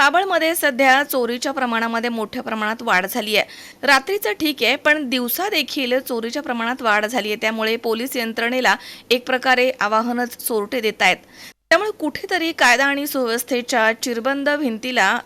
पाबळमध्ये सध्या चोरीच्या प्रमाणामध्ये मोठ्या प्रमाणात वाढ झाली आहे. रात्रीचं ठीक आहे पण दिवसा देखील चोरीच्या प्रमाणात वाढ झाली आहे. त्यामुळे पोलीस यंत्रणेला एक प्रकारे आवाहनच चोरटे देत आहेत. त्यामुळे कुठेतरी कायदा आणि सुव्यवस्थेच्या चिरबंद भिंतीला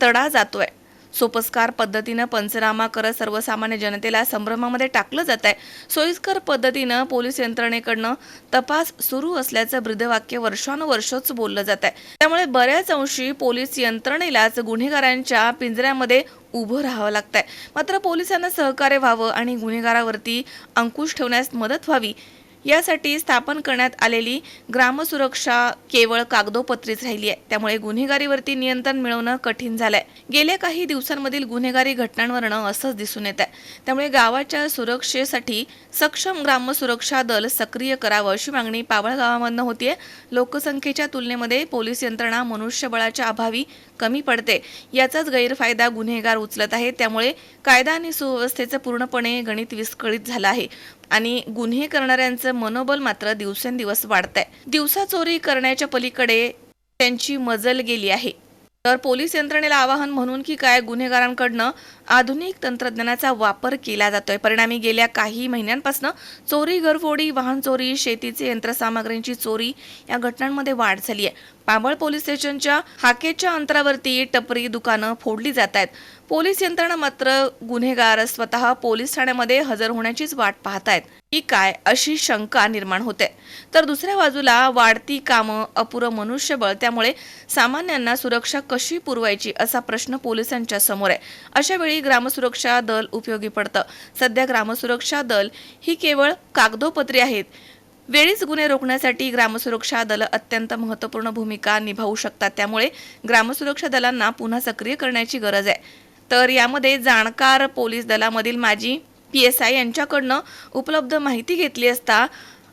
तडा जातोय. सोपस्कार पद्धतीनं पंचनामा करत सर्वसामान्य जनतेला संभ्रमामध्ये टाकलं जात आहे. सोयीस्कर पद्धतीनं पोलीस यंत्रणेकडनं तपास सुरू असल्याचं ब्रीदवाक्य वर्षानुवर्षच बोललं जात आहे. त्यामुळे बऱ्याच अंशी पोलीस यंत्रणेलाच गुन्हेगारांच्या पिंजऱ्यामध्ये उभं राहावं लागतंय. मात्र पोलिसांना सहकार्य व्हावं आणि गुन्हेगारावरती अंकुश ठेवण्यास मदत व्हावी यासाठी स्थापन करण्यात आलेली ग्रामसुरक्षा केवळ कागदोपत्रीच राहिली आहे त्यामुळे गुन्हेगारीवरती नियंत्रण मिळवणं कठीण झालंय. गेल्या काही दिवसांमधील गुन्हेगारी घटनांवरनं असंच दिसून येत आहे त्यामुळे गावाच्या सुरक्षेसाठी सक्षम ग्रामसुरक्षा दल सक्रिय करावं अशी मागणी पावळ गावामधनं होतीये. लोकसंख्येच्या तुलनेमध्ये पोलीस यंत्रणा मनुष्यबळाच्या अभावी कमी पडते. याचाच गैरफायदा गुन्हेगार उचलत आहेत. त्यामुळे कायदा आणि सुव्यवस्थेचं पूर्णपणे गणित विस्कळीत झालं आहे. आणि गुन्हे करणाऱ्यांचं मनोबल मात्र दिवसेंदिवस वाढत आहे दिवसा चोरी करण्याच्या पलीकडे त्यांची मजल गेली आहे. तर पोलीस यंत्रणेला आवाहन म्हणून की काय गुन्हेगारांकडनं आधुनिक तंत्रज्ञानाचा वापर केला जातोय. परिणामी गेल्या काही महिन्यांपासून चोरी घरफोडी वाहन चोरी शेतीचे यंत्रसामग्रींची चोरी या घटनांमध्ये वाढ झाली आहे पाबळ पोलीस स्टेशनच्या हाकेच्या अंतरावरती टपरी दुकानं फोडली जात आहेत. पोलीस यंत्रणा मात्र गुन्हेगार स्वतः पोलीस ठाण्यामध्ये हजर होण्याचीच वाट पाहत आहेत की काय अशी शंका निर्माण होते? तर दुसऱ्या बाजूला वाढती कामं अपुरं मनुष्यबळ त्यामुळे सामान्यांना सुरक्षा कशी पुरवायची असा प्रश्न पोलिसांच्या समोर आहे. अशा वेळी ग्रामसुरक्षा दल उपयोगी पडतं. सध्या ग्रामसुरक्षा दल ही केवळ कागदोपत्री आहेत. वेळीच गुन्हे रोखण्यासाठी ग्रामसुरक्षा दल अत्यंत महत्त्वपूर्ण भूमिका निभावू शकतात. त्यामुळे ग्रामसुरक्षा दलांना पुन्हा सक्रिय करण्याची गरज आहे. तर यामध्ये जाणकार पोलीस दलामधील माजी पी एस आय यांच्याकडनं उपलब्ध माहिती घेतली असता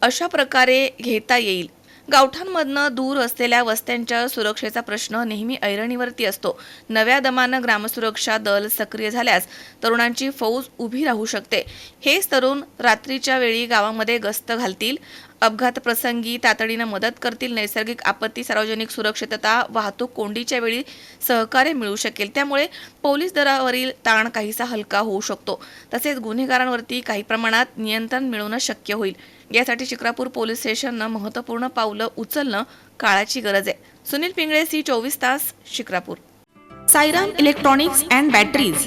अशा प्रकारे घेता येईल. गावठांमधनं दूर असलेल्या वस्त्यांच्या सुरक्षेचा प्रश्न नेहमी ऐरणीवरती असतो. नव्या दमानं ग्रामसुरक्षा दल सक्रिय झाल्यास तरुणांची फौज उभी राहू शकते. हेच तरुण रात्रीच्या वेळी गावामध्ये गस्त घालतील. अपघात प्रसंगी तातडीनं मदत करतील. नैसर्गिक आपत्ती सार्वजनिक सुरक्षितता वाहतूक कोंडीच्या वेळी सहकार्य मिळू शकेल. त्यामुळे पोलीस दलावरील ताण काहीसा हलका होऊ शकतो. तसेच गुन्हेगारांवरती काही प्रमाणात नियंत्रण मिळवणं शक्य होईल. यासाठी शिक्रापूर पोलीस स्टेशननं महत्त्वपूर्ण पावलं उचलणं काळाची गरज आहे. सुनील पिंगळे सी चोवीस तास Shikrapur Sairam electronics and batteries.